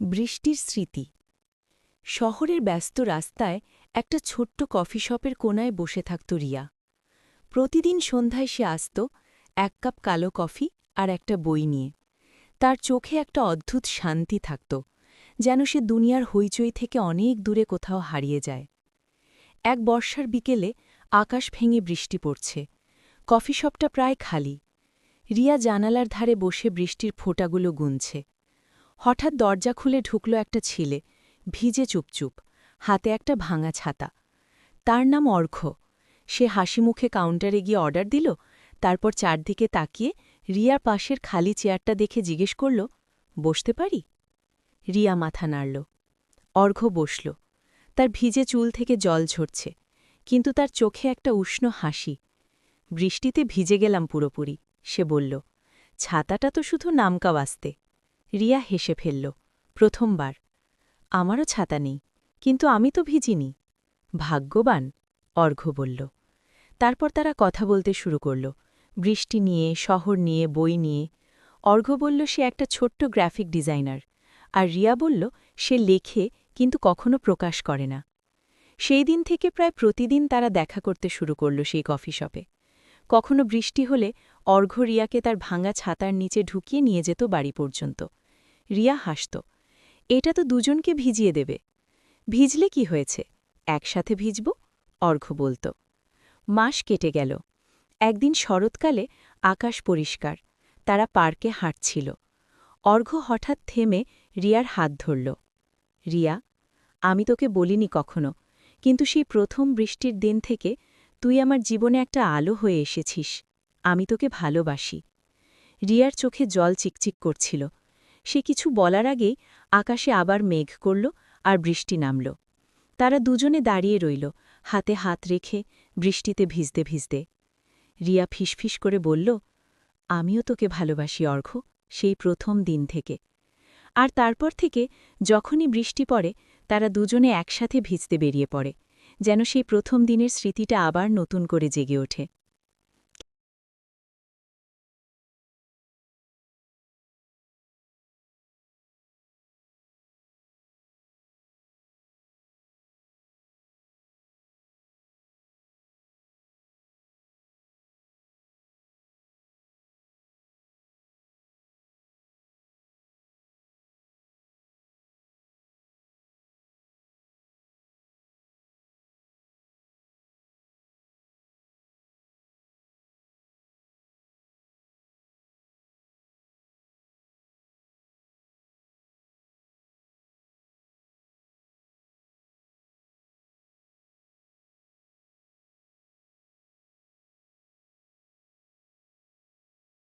বৃষ্টির স্মৃতি। শহরের ব্যস্ত রাস্তায় একটা ছোট্ট কফি শপের কোনায় বসে থাকত রিয়া। প্রতিদিন সন্ধ্যায় সে আসত এক কাপ কালো কফি আর একটা বই নিয়ে। তার চোখে একটা অদ্ভুত শান্তি থাকত, যেন সে দুনিয়ার হইচই থেকে অনেক দূরে কোথাও হারিয়ে যায়। এক বর্ষার বিকেলে আকাশ ভেঙে বৃষ্টি পড়ছে। কফি শপটা প্রায় খালি। রিয়া জানালার ধারে বসে বৃষ্টির ফোঁটাগুলো গুনছে। হঠাৎ দরজা খুলে ঢুকল একটা ছেলে, ভিজে চুপচুপ, হাতে একটা ভাঙা ছাতা। তার নাম অর্ঘ্য সে হাসি মুখে কাউন্টারে গিয়ে অর্ডার দিল, তারপর চারদিকে তাকিয়ে রিয়ার পাশের খালি চেয়ারটা দেখে জিজ্ঞেস করল, বসতে পারি? রিয়া মাথা নাড়ল। অর্ঘ্য বসল। তার ভিজে চুল থেকে জল ঝরছে, কিন্তু তার চোখে একটা উষ্ণ হাসি। বৃষ্টিতে ভিজে গেলাম পুরোপুরি, সে বলল, ছাতাটা তো শুধু নামকা বাস্তে রিয়া হেসে ফেলল, প্রথমবার। আমারও ছাতা নেই, কিন্তু আমি তো ভিজিনি। ভাগ্যবান, অর্ঘ্য বলল। তারপর তারা কথা বলতে শুরু করল, বৃষ্টি নিয়ে, শহর নিয়ে, বই নিয়ে। অর্ঘ্য বলল, সে একটা ছোট্ট গ্রাফিক ডিজাইনার। আর রিয়া বলল, সে লেখে, কিন্তু কখনো প্রকাশ করে না। সেই দিন থেকে প্রায় প্রতিদিন তারা দেখা করতে শুরু করল সেই কফি শপে। কখনো বৃষ্টি হলে অর্ঘ্য রিয়াকে তার ভাঙা ছাতার নিচে ঢুকিয়ে নিয়ে যেত বাড়ি পর্যন্ত। রিয়া হাসত। এটা তো দুজনকে ভিজিয়ে দেবে। ভিজলে কি হয়েছে? একসাথে ভিজব? অর্ঘ্য বলত। মাস কেটে গেল। একদিন শরৎকালে আকাশ পরিষ্কার। তারা পার্কে হাঁটছিল। অর্ঘ্য হঠাৎ থেমে রিয়ার হাত ধরল। রিয়া, আমি তোকে বলিনি কখনো, কিন্তু সেই প্রথম বৃষ্টির দিন থেকে তুই আমার জীবনে একটা আলো হয়ে এসেছিস। আমি তোকে ভালোবাসি। রিয়ার চোখে জল চিকচিক করছিল। সে কিছু বলার আগেই আকাশে আবার মেঘ করল আর বৃষ্টি নামল। তারা দুজনে দাঁড়িয়ে রইল, হাতে হাত রেখে বৃষ্টিতে ভিজতে ভিজতে। রিয়া ফিসফিস করে বলল, আমিও তোকে ভালোবাসি অর্ঘ সেই প্রথম দিন থেকে। আর তারপর থেকে যখনই বৃষ্টি পড়ে, তারা দুজনে একসাথে ভিজতে বেরিয়ে পড়ে, যেন সেই প্রথম দিনের স্মৃতিটা আবার নতুন করে জেগে ওঠে।